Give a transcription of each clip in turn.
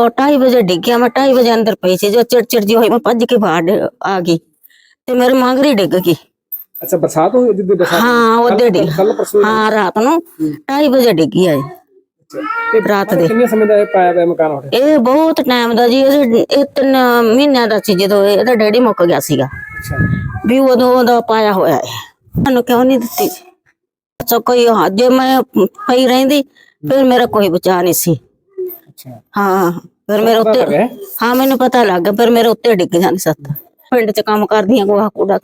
2:30 ਵਜੇ ਡਿੱਗਿਆ ਮੈਂ 2:30 ਵਜੇ ਅੰਦਰ ਪਈ ਸੀ ਜੋ ਚਿੜਚਿੜ ਜੀ ਹੋਈ ਮੈਂ ਭੱਜ ਕੇ ਬਾਹਰ ਆ ਗਈ ਤੇ ਮੇਰੇ ਮੰਗਰੀ ਡਿੱਗ ਗਈ। ਅੱਛਾ ਬਰਸਾਤ ਹੋਈ ਜਿੱਦੇ ਬਰਸਾਤ ਹਾਂ ਉਹਦੇ ਡਿੱਗ ਕੱਲ ਪਰਸੋਂ ਹਾਂ ਰਾਤ ਨੂੰ 2:30 ਵਜੇ ਡਿੱਗੀ ਆ। ਤੇ ਰਾਤ ਦੇ। ਕਿੰਨੇ ਸਮੇਂ ਦਾ ਇਹ ਪਾਇਆ ਹੋਇਆ ਮਕਾਨ ਹੋਵੇ ਇਹ ਬਹੁਤ ਟਾਈਮ ਦਾ ਜੀ ਇਹ ਤਿੰਨ ਮਹੀਨਿਆਂ ਦਾ ਸੀ ਜਦੋਂ ਇਹਦਾ ਡੈਡੀ ਮੁੱਕ ਗਿਆ ਸੀਗਾ। ਅੱਛਾ। ਵੀ ਉਦੋਂ ਦਾ ਪਾਇਆ ਹੋਇਆ ਹੈ। ਸਾਨੂੰ ਕਿਉਂ ਨਹੀਂ ਦਿੱਤੀ? ਅੱਛਾ ਕੋਈ ਜੇ ਮੈਂ ਪਈ ਰਹਿੰਦੀ ਫਿਰ ਮੇਰਾ ਕੋਈ ਬਚਾ ਨਹੀਂ ਸੀ। ਅੱਛਾ। ਹਾਂ ਫਿਰ ਮੇਰੇ ਉੱਤੇ? ਹਾਂ ਮੈਨੂੰ ਪਤਾ ਲੱਗ ਗਿਆ ਫਿਰ ਮੇਰੇ ਉੱਤੇ ਡਿੱਗ ਜਾਂਦੀ ਸੱਤ। ਪਿੰਡ 'ਚ ਕੰਮ ਕਰਦੀਆਂ ਗੋਹਾ ਕੂੜਾ।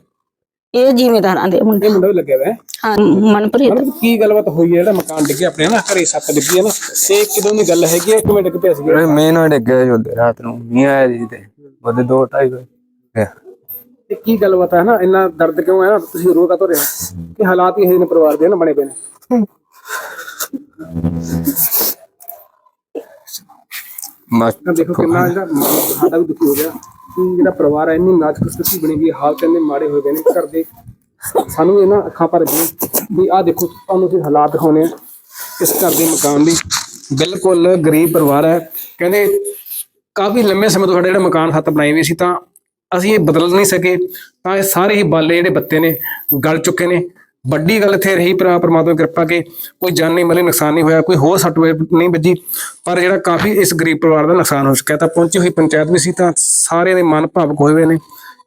ਇਹ ਜ਼ਿਮੀਦਾਰਾਂ ਦੇ ਮੁੰਡੇ। ਮੁੰਡਾ ਵੀ ਲੱਗਿਆ ਹੋਇਆ ਹੈ ਹਾਂ ਮਨਪ੍ਰੀਤ ਕੀ ਗੱਲਬਾਤ ਹੋਈ ਹੈ? ਜਿਹੜਾ ਮਕਾਨ ਡਿੱਗਿਆ ਆਪਣੇ ਨਾ ਘਰੇ ਸੱਤ ਡਿੱਗੀ ਹੈ ਨਾ। ਤੇ ਕਿਦੋਂ ਦੀ ਗੱਲ ਹੈਗੀ ਹੈ ਕਿਵੇਂ ਡਿੱਗ ਪਿਆ ਸੀ ਇਹ ਮੇਨ ਹੋਏ ਡਿੱਗੇ ਹੁੰਦੇ ਰਾਤ ਨੂੰ ਮੀਂਹ ਆਇਆ ਜੀ ਤੇ। ਉਹਦੇ 2 2:30 ਵਜੇ। ਤੇ ਕੀ ਗੱਲਬਾਤ ਹੈ ਨਾ ਇੰਨਾ ਦਰਦ ਕਿਉਂ ਹੈ ਨਾ? ਤੁਸੀਂ ਰੋ ਕਾ ਰਹੇ ਹੋ ਕਿ ਹਾਲਾਤ ਹੀ ਨੇ ਪਰਿਵਾਰ ਦੇ ਨਾ ਬਣੇ ਪਏ ਨੇ? ਮਸ ਦੇਖੋ ਕਿੰਨਾ ਜਿਹੜਾ ਸਾਡਾ ਵੀ ਦੁਖੀ ਹੋ ਗਿਆ। ਕਿ ਜਿਹੜਾ ਪਰਿਵਾਰ ਹੈ ਇੰਨੀ ਨਾਜ਼ੁਕ ਸਥਿਤੀ ਬਣੀ ਵੀ ਹਾਲਤ ਇੰਨੇ ਮਾੜੇ ਹੋਏ ਗਏ ਨੇ ਘਰ ਦੇ। ਸਾਨੂੰ ਇਹ ਨਾ ਅੱਖਾਂ ਭਰ ਗਈਆਂ ਵੀ ਆਹ ਦੇਖੋ, ਤੁਹਾਨੂੰ ਅਸੀਂ ਹਾਲਾਤ ਦਿਖਾਉਣੇ ਆ ਇਸ ਘਰ ਦੇ ਮਕਾਨ ਦੀ। ਬਿਲਕੁਲ ਗਰੀਬ ਪਰਿਵਾਰ ਹੈ। ਕਹਿੰਦੇ ਕਾਫੀ ਲੰਮੇ ਸਮੇਂ ਤੋਂ ਸਾਡਾ ਜਿਹੜਾ ਮਕਾਨ ਹੱਥ ਬਣਾਏ ਹੋਏ ਸੀ, ਤਾਂ ਅਸੀਂ ਇਹ ਬਦਲ ਨਹੀਂ ਸਕੇ। ਤਾਂ ਇਹ ਸਾਰੇ ਹੀ ਬਾਲੇ ਜਿਹੜੇ ਬੱਤੇ ਨੇ, ਗਲ ਚੁੱਕੇ ਨੇ। ਵੱਡੀ ਗੱਲ ਇੱਥੇ ਰਹੀ ਪਰ ਪਰਮਾਤਮਾ ਦੀ ਕਿਰਪਾ ਕਿ ਕੋਈ ਜਾਨੀ ਮਾਲੀ, ਨੁਕਸਾਨ ਨਹੀਂ ਹੋਇਆ, ਕੋਈ ਹੋਰ ਸੱਟ ਨਹੀਂ ਵੱਜੀ, ਪਰ ਜਿਹੜਾ ਕਾਫੀ ਇਸ ਗਰੀਬ ਪਰਿਵਾਰ ਦਾ ਨੁਕਸਾਨ ਹੋ ਚੁੱਕਿਆ, ਤਾਂ ਪਹੁੰਚੀ ਹੋਈ ਪੰਚਾਇਤ ਵੀ ਸੀ, ਤਾਂ ਸਾਰਿਆਂ ਦੇ ਮਨ ਭਾਵਕ ਹੋਏ ਹੋਏ ਨੇ।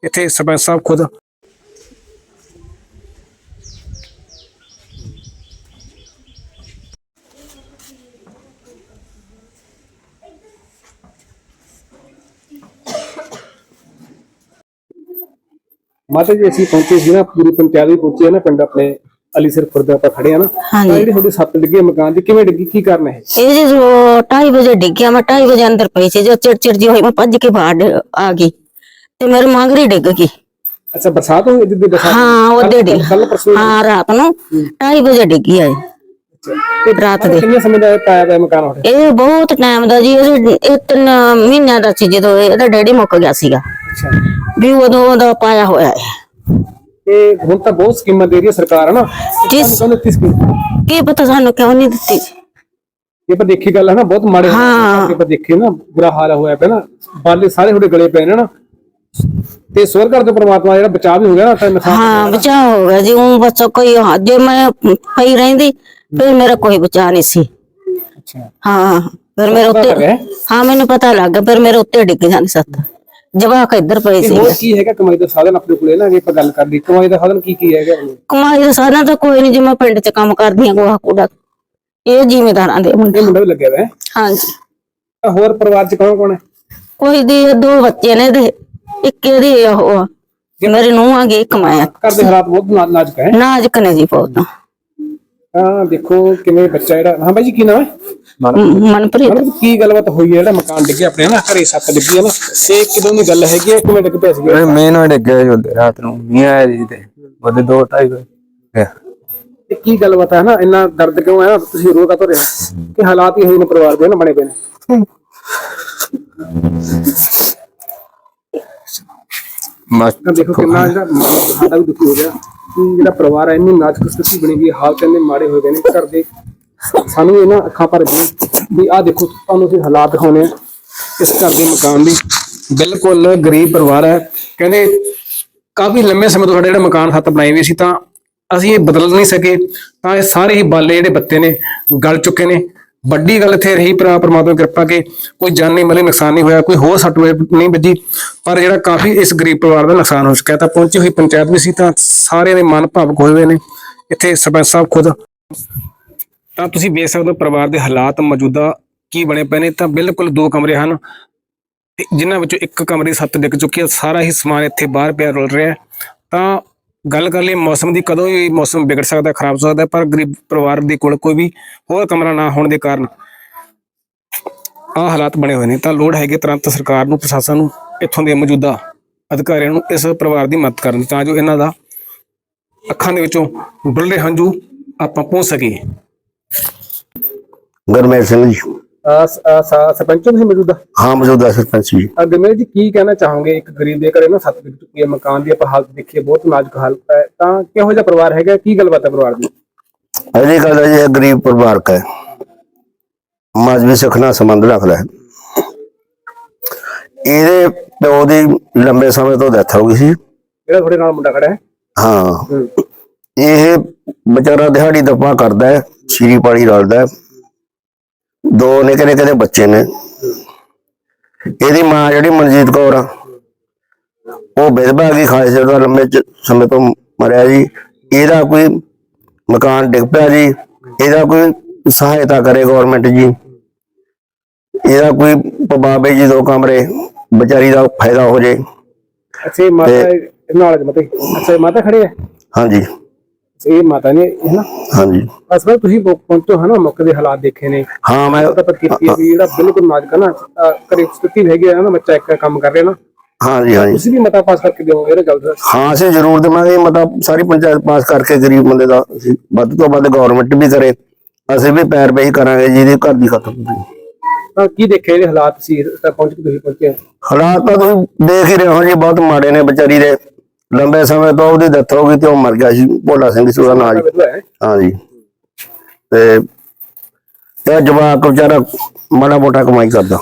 ਇੱਥੇ ਸਰਪੰਚ ਸਾਹਿਬ ਖੁਦ ਮਾਤਾ ਜੀ ਅਸੀਂ ਪਹੁੰਚੇ ਸੀ ਨਾ ਪੂਰੀ ਪੰਚਾਇਤ ਵੀ ਪਹੁੰਚੀ ਹੈ ਨਾ ਪਿੰਡ ਆਪਣੇ ਅਲੀ ਸਿਰ ਖੁਰਦ ਆਪਾਂ ਖੜੇ ਆ ਨਾ। ਹਾਂਜੀ। ਤਾਂ ਜਿਹੜੀ ਤੁਹਾਡੀ ਸੱਤ ਡਿੱਗੀ ਮਕਾਨ ਦੀ ਕਿਵੇਂ ਡਿੱਗੀ? ਕੀ ਕਾਰਨ ਹੈ ਇਹ? ਜੀ ਜੋ 2:30 ਵਜੇ ਡਿੱਗਿਆ ਮੈਂ 2:30 ਵਜੇ ਅੰਦਰ ਪਈ ਸੀ ਜੋ ਚਿੜਚਿੜ ਜੀ ਹੋਈ ਮੈਂ ਭੱਜ ਕੇ ਬਾਹਰ ਆ ਗਈ ਤੇ ਮੇਰੇ ਮੰਗਰੀ ਡਿੱਗ ਗਈ। ਅੱਛਾ ਬਰਸਾਤ ਹੋਈ ਜਿੱਦੇ ਬਰਸਾਤ? ਹਾਂ ਉਹਦੇ ਡਿੱਗ ਕੱਲ ਪਰਸੋਂ ਹਾਂ ਰਾਤ ਨੂੰ 2:30 ਵਜੇ ਡਿੱਗੀ ਆ ਇਹ। ਰਾਤ ਦੇ। ਕਿੰਨੇ ਸਮੇਂ ਦਾ ਇਹ ਪਾਇਆ ਹੋਇਆ ਮਕਾਨ ਹੋਵੇ ਇਹ ਬਹੁਤ ਟਾਈਮ ਦਾ ਜੀ ਇਹ ਇਹ ਤਿੰਨ ਮਹੀਨਿਆਂ ਦਾ ਸੀ ਜਦੋਂ ਇਹਦਾ ਡੈਡੀ ਮੁੱਕ ਗਿਆ ਸੀਗਾ। ਅੱਛਾ। ਵੀ ਉਦੋਂ ਦਾ ਪਾਇਆ ਹੋਇਆ ਹੈ। ਤੇ ਹੁਣ ਤਾਂ ਬਹੁਤ ਸਕੀਮਾਂ ਦੇ ਰਹੀ ਹੈ ਸਰਕਾਰ ਹੈ ਨਾ? ਜਿਸ ਕੀ ਪਤਾ ਸਾਨੂੰ ਕਿਉਂ ਨਹੀਂ ਦਿੱਤੀ? ਇਹ ਪਰ ਦੇਖੀ ਗੱਲ ਹੈ ਨਾ ਬਹੁਤ ਮਾੜੇ ਹਾਂ। ਇਹ ਪਰ ਦੇਖੇ ਨਾ ਬੁਰਾ ਹਾਲ ਹੋਇਆ ਪਿਆ ਨਾ। ਬਾਲੇ ਸਾਰੇ ਤੁਹਾਡੇ ਗਲੇ ਪਏ ਨੇ ਨਾ। ਤੇ ਸਵਰ ਕਰ ਦੇ ਪ੍ਰਮਾਤਮਾ ਜਿਹੜਾ ਬਚਾਅ ਵੀ ਹੋ ਗਿਆ ਨਾ ਤਾਂ ਹਾਂ ਬਚਾ ਹੋ ਗਿਆ ਜੀ। ਉਹ ਬੱਚਾ ਕੋਈ ਹਾਂ, ਜੇ ਮੈਂ ਪਈ ਰਹਿੰਦੀ ਫਿਰ ਮੇਰਾ ਕੋਈ ਬਚਾ ਨਹੀਂ ਸੀ। ਅੱਛਾ। ਹਾਂ ਫਿਰ ਮੇਰੇ ਉੱਤੇ? ਹਾਂ ਮੈਨੂੰ ਪਤਾ ਲੱਗ ਗਿਆ ਫਿਰ ਮੇਰੇ ਉੱਤੇ ਡਿੱਗ ਜਾਂਦੀ ਸੱਤ। ਜਵਾਕ ਇੱਧਰ ਪਏ ਸੀ। ਹੋਰ ਕੀ ਹੈਗਾ? ਕਮਾਈ ਦਾ ਸਾਧਨ ਆਪਣੇ ਕੋਲੇ ਨਾ ਜੇ ਆਪਾਂ ਗੱਲ ਕਰ ਲਈ। ਕਮਾਈ ਦਾ ਸਾਧਨ ਕੀ ਕੀ ਹੈਗਾ? ਕਮਾਈ ਦਾ ਸਾਧਨ ਤਾਂ ਕੋਈ ਨਹੀਂ ਜੇ ਮੈਂ ਪਿੰਡ 'ਚ ਕੰਮ ਕਰਦੀ ਹਾਂ ਗੋਹਾ ਕੂੜਾ। ਇਹ ਜ਼ਿਮੀਦਾਰਾਂ ਦੇ ਮੁੰਡੇ। ਮੁੰਡਾ ਵੀ ਲੱਗਿਆ ਹੋਇਆ ਹੈ? ਹਾਂਜੀ। ਤਾਂ ਹੋਰ ਪਰਿਵਾਰ ਚ ਕੌਣ ਕੌਣ ਹੈ? ਕੋਈ ਦੀ ਦੋ ਬੱਚੇ ਨੇ ਦੇ ਇੱਕ ਇਹਦੀ ਉਹ ਆ, ਮੇਰੀ ਨੂੰਹ ਆ ਗਈ ਕਮਾਇਆ ਘਰ ਦੇ ਹਾਲਾਤ ਬਹੁਤ ਨਾ- ਨਾਜ਼ੁਕ ਹੈ? ਨਾਜ਼ੁਕ ਨੇ ਜੀ ਬਹੁਤ। ਤਾਂ ਦੇਖੋ ਕਿਵੇਂ ਬੱਚਾ ਜਿਹੜਾ। ਹਾਂ ਬਾਈ ਜੀ ਕੀ ਨਾਮ ਹੈ? ਮ- ਮਨਪ੍ਰੀਤ। ਮਤਲਬ ਕੀ ਗੱਲਬਾਤ ਹੋਈ ਹੈ ਜਿਹੜਾ ਮਕਾਨ ਡਿੱਗਿਆ ਆਪਣੇ ਨਾ ਘਰੇ ਸੱਤ ਡਿੱਗੀ ਹੈ ਨਾ। ਤੇ ਕਿਦੋਂ ਦੀ ਗੱਲ ਹੈਗੀ ਹੈ ਕਿਵੇਂ ਡਿੱਗ ਪਿਆ ਸੀ। ਇਹ ਮੇਨ ਹੋਏ ਡਿੱਗੇ ਹੁੰਦੇ ਰਾਤ ਨੂੰ। ਮੀਂਹ ਆਇਆ ਜੀ ਤੇ ਉਹਦੇ 2 2:30 ਵਜੇ। ਤੇ ਕੀ ਗੱਲਬਾਤ ਹੈ ਨਾ ਇੰਨਾ ਦਰਦ ਕਿਉਂ ਹੈ? ਨਾ ਤੁਸੀਂ ਰੋ ਕਾ ਰਹੇ। ਹੋ ਕਿ ਹਾਲਾਤ ਹੀ ਇਹ ਨੇ ਪਰਿਵਾਰ ਦੇ ਨਾ ਬਣੇ ਪਏ ਨੇ। ਮਸ ਤਾਂ ਦੇਖੋ ਕਿੰਨਾ ਜਿਹੜਾ ਮਨ ਸਾਡਾ ਵੀ ਦੁਖੀ ਹੋ ਗਿਆ। ਜਿਹੜਾ ਪਰਿਵਾਰ ਹੈ, ਇੰਨੀ ਨਾਜ਼ੁਕ ਸਥਿਤੀ ਬਣੀ ਵੀ ਹਾਲਤ ਇੰਨੇ ਮਾੜੇ ਹੋਏ ਪਏ ਨੇ, ਘਰ ਦੇ ਸਾਨੂੰ ਇਹ ਨਾ ਅੱਖਾਂ ਭਰ ਗਈਆਂ ਵੀ ਆਹ ਦੇਖੋ, ਤੁਹਾਨੂੰ ਅਸੀਂ ਹਾਲਾਤ ਦਿਖਾਉਣੇ ਆ ਇਸ ਘਰ ਦੇ ਮਕਾਨ ਦੀ। ਬਿਲਕੁਲ ਗਰੀਬ ਪਰਿਵਾਰ ਹੈ। ਕਹਿੰਦੇ ਕਾਫੀ ਲੰਮੇ ਸਮੇਂ ਤੋਂ ਸਾਡਾ ਜਿਹੜਾ ਮਕਾਨ ਹੱਥ ਬਣਾਏ ਹੋਏ ਸੀ, ਤਾਂ ਅਸੀਂ ਇਹ ਬਦਲ ਨਹੀਂ ਸਕੇ। ਤਾਂ ਇਹ ਸਾਰੇ ਹੀ ਬਾਲੇ ਜਿਹੜੇ ਬੱਤੇ ਨੇ, ਗਲ ਚੁੱਕੇ ਨੇ। ਵੱਡੀ ਗੱਲ ਇੱਥੇ ਰਹੀ ਪਰ ਪਰਮਾਤਮਾ ਦੀ ਕਿਰਪਾ ਕਿ ਕੋਈ ਜਾਨੀ ਮਾਲੀ, ਨੁਕਸਾਨ ਨਹੀਂ ਹੋਇਆ, ਕੋਈ ਹੋਰ ਸੱਟ ਨਹੀਂ ਵੱਜੀ, ਪਰ ਜਿਹੜਾ ਕਾਫੀ ਇਸ ਗਰੀਬ ਪਰਿਵਾਰ ਦਾ ਨੁਕਸਾਨ ਹੋ ਚੁੱਕਿਆ ਤਾਂ ਪਹੁੰਚੀ ਹੋਈ ਪੰਚਾਇਤ ਵੀ ਸੀ, ਤਾਂ ਸਾਰਿਆਂ ਦੇ ਮਨ ਭਾਵਕ ਹੋਏ ਹੋਏ ਨੇ। ਇੱਥੇ ਸਰਪੰਚ ਸਾਹਿਬ ਖੁਦ। ਤਾਂ ਤੁਸੀਂ ਵੇਖ ਸਕਦੇ ਹੋ ਪਰਿਵਾਰ ਦੇ ਹਾਲਾਤ ਮੌਜੂਦਾ ਕੀ ਬਣੇ ਪਏ ਨੇ। ਤਾਂ ਬਿਲਕੁਲ ਦੋ ਕਮਰੇ ਹਨ, ਤੇ ਜਿਨ੍ਹਾਂ ਵਿੱਚੋਂ ਇੱਕ ਕਮਰੇ ਸੱਤ ਡਿੱਗ ਚੁੱਕੀ ਹੈ, ਸਾਰਾ ਹੀ ਸਮਾਨ ਇੱਥੇ ਬਾਹਰ ਪਿਆ ਰੁਲ ਰਿਹਾ ਤਾਂ ਗੱਲ ਕਰ ਲਈ ਮੌਸਮ ਦੀ ਕਦੋਂ ਵੀ ਮੌਸਮ ਵਿਗੜ ਸਕਦਾ, ਖਰਾਬ ਹੋ ਸਕਦਾ, ਪਰ ਗਰੀਬ ਪਰਿਵਾਰ ਦੇ ਕੋਲ ਕੋਈ ਵੀ ਹੋਰ ਕਮਰਾ ਨਾ ਹੋਣ ਦੇ ਕਾਰਨ ਆ ਹਾਲਾਤ ਬਣੇ ਹੋਏ ਨੇ। ਤਾਂ ਲੋੜ ਹੈਗੀ ਤੁਰੰਤ ਸਰਕਾਰ ਨੂੰ, ਪ੍ਰਸ਼ਾਸਨ ਨੂੰ, ਇੱਥੋਂ ਦੇ ਮੌਜੂਦਾ ਅਧਿਕਾਰੀਆਂ ਨੂੰ ਇਸ ਪਰਿਵਾਰ ਦੀ ਮਦਦ ਕਰਨ ਤਾਂ ਜੋ ਇਹਨਾਂ ਦਾ ਅੱਖਾਂ ਦੇ ਵਿੱਚੋਂ ਡੁੱਲੇ ਹੰਝੂ ਆਪਾਂ ਪਹੁੰਚ ਸਕੀਏ। ਗਰਮੇਲ ਸਿੰਘ ਜੀ ਸਰਪੰਚ ਨੇ ਮੌਜੂਦਾ? ਹਾਂ ਮੌਜੂਦਾ ਸਰਪੰਚ ਜੀ ਗਰਮੇਸ਼ ਜੀ ਕੀ ਕਹਿਣਾ ਚਾਹੋਗੇ? ਇੱਕ ਗਰੀਬ ਦੇ ਘਰੇ ਨਾ ਸੱਤ ਗਿਰ ਚੁੱਕੀ ਹੈ ਮਕਾਨ ਦੀ ਆਪਾਂ ਹਾਲਤ ਦੇਖੀਏ ਬਹੁਤ ਨਾਜ਼ੁਕ ਹਾਲਤ ਹੈ। ਤਾਂ ਕਿਹੋ ਜਿਹਾ ਪਰਿਵਾਰ ਹੈਗਾ? ਕੀ ਗੱਲਬਾਤ ਹੈ ਪਰਿਵਾਰ ਦੀ? ਅਜੇ ਕੱਲ ਇਹ ਗਰੀਬ ਪਰਿਵਾਰ ਹੈ। ਮਾਜਵੀ ਸਖਣਾ ਸੰਬੰਧ ਰੱਖਦਾ ਹੈ। ਇਹਦੇ ਪਿਓ ਦੀ ਲੰਬੇ ਸਮੇਂ ਤੋਂ ਡੈਥ ਹੋ ਗਈ ਸੀ। ਜਿਹੜਾ ਤੁਹਾਡੇ ਨਾਲ ਮੁੰਡਾ ਖੜਾ ਹੈ? ਹਾਂ। ਇਹ ਵਿਚਾਰਾ ਦਿਹਾੜੀ ਦੱਪਾ ਕਰਦਾ ਹੈ ਸ਼ੀਰੀ ਪਾਣੀ ਰਲਦਾ ਹੈ। ਦੋ ਨਿੱਕੇ ਨਿੱਕੇ ਦੇ ਬੱਚੇ ਨੇ। ਇਹਦੀ ਮਾਂ ਜਿਹੜੀ ਮਨਜੀਤ ਕੌਰ ਆ ਉਹ ਵਿਧਵਾ ਕੀ ਖਾਏ ਸੀ ਉਹਦਾ ਲੰਮੇ ਚ- ਸਮੇਂ ਤੋਂ ਮਰਿਆ ਜੀ। ਇਹਦਾ ਕੋਈ ਮਕਾਨ ਡਿੱਗ ਪਿਆ ਜੀ ਇਹਦਾ ਕੋਈ ਸਹਾਇਤਾ ਕਰੇ ਗਵਰਨਮੈਂਟ ਜੀ। ਇਹਦਾ ਕੋਈ ਪਬਾਬੇ ਜੀ ਦੋ ਕਮਰੇ ਵਿਚਾਰੀ ਦਾ ਫਾਇਦਾ ਹੋ ਜੇ। ਅੱਛਾ ਮਾਤਾ ਨਾਲ ਮਤੇ ਅੱਛਾ ਮਾਤਾ ਖੜੇ ਹਾਂਜੀ। ਇਹ ਮਾਤਾ ਨੇ ਹੈ ਨਾ? ਹਾਂਜੀ। ਅਸਲ ਤੁਸੀਂ ਪਹੁੰ- ਪਹੁੰਚੋ ਹੈ ਨਾ ਮੌਕੇ ਦੇ ਹਾਲਾਤ ਦੇਖੇ ਨੇ। ਹਾਂ ਮੈਂ ਤਾਂ ਕੀਤੀ ਹੈ ਵੀ ਜਿਹੜਾ ਬਿਲਕੁਲ ਨਾਜ਼ੁਕ ਹੈ ਨਾ ਘਰੇ ਸਥਿਤੀ ਹੈਗੀ ਹੈ ਨਾ ਬੱਚਾ ਇੱਕ ਕੰਮ ਕਰ ਰਿਹਾ ਨਾ। ਹਾਂਜੀ ਹਾਂਜੀ। ਤੁਸੀਂ ਵੀ ਮਤਾ ਪਾਸ ਕਰਕੇ ਦਿਓਗੇ ਇਹ ਗੱਲ ਦਾ। ਹਾਂ ਅਸੀਂ ਜ਼ਰੂਰ ਦੇਵਾਂਗੇ ਮਤਲਬ ਸਾਰੀ ਪੰਚਾਇਤ ਪਾਸ ਕਰਕੇ ਗਰੀਬ ਬੰਦੇ ਦਾ ਵੱਧ ਤੋਂ ਵੱਧ ਗਵਰਨਮੈਂਟ ਵੀ ਕਰੇ। ਅਸੀਂ ਵੀ ਪੈਰ ਪਈ ਕਰਾਂਗੇ ਜਿਹਦੇ ਘਰ ਦੀ ਖਤਮ ਹੋਈ ਤਾਂ ਕੀ ਦੇਖੇ ਇਹਦੇ ਹਾਲਾਤ ਸੀ ਪਹੁੰਚ ਕੇ ਤੁਸੀਂ ਪਹੁੰਚੇ। ਹਾਲਾਤ ਤਾਂ ਤੁਸੀਂ ਦੇਖ ਹੀ ਰਹੇ ਹੋ ਜੀ ਬਹੁਤ ਮਾੜੇ ਨੇ ਵਿਚਾਰੀ ਦੇ। ਲੰਬੇ ਸਮੇਂ ਤੋਂ ਉਹਦੀ ਡੈਥ ਹੋ ਗਈ ਤੇ ਉਹ ਮਰ ਗਿਆ ਸੀ ਭੋਲਾ ਸਿੰਘ ਸੀ ਉਹਦਾ ਨਾਂ ਜੀ। ਹਾਂਜੀ। ਤੇ ਇਹ ਜਵਾਕ ਵਿਚਾਰਾ ਮਾੜਾ ਮੋਟਾ ਕਮਾਈ ਕਰਦਾ।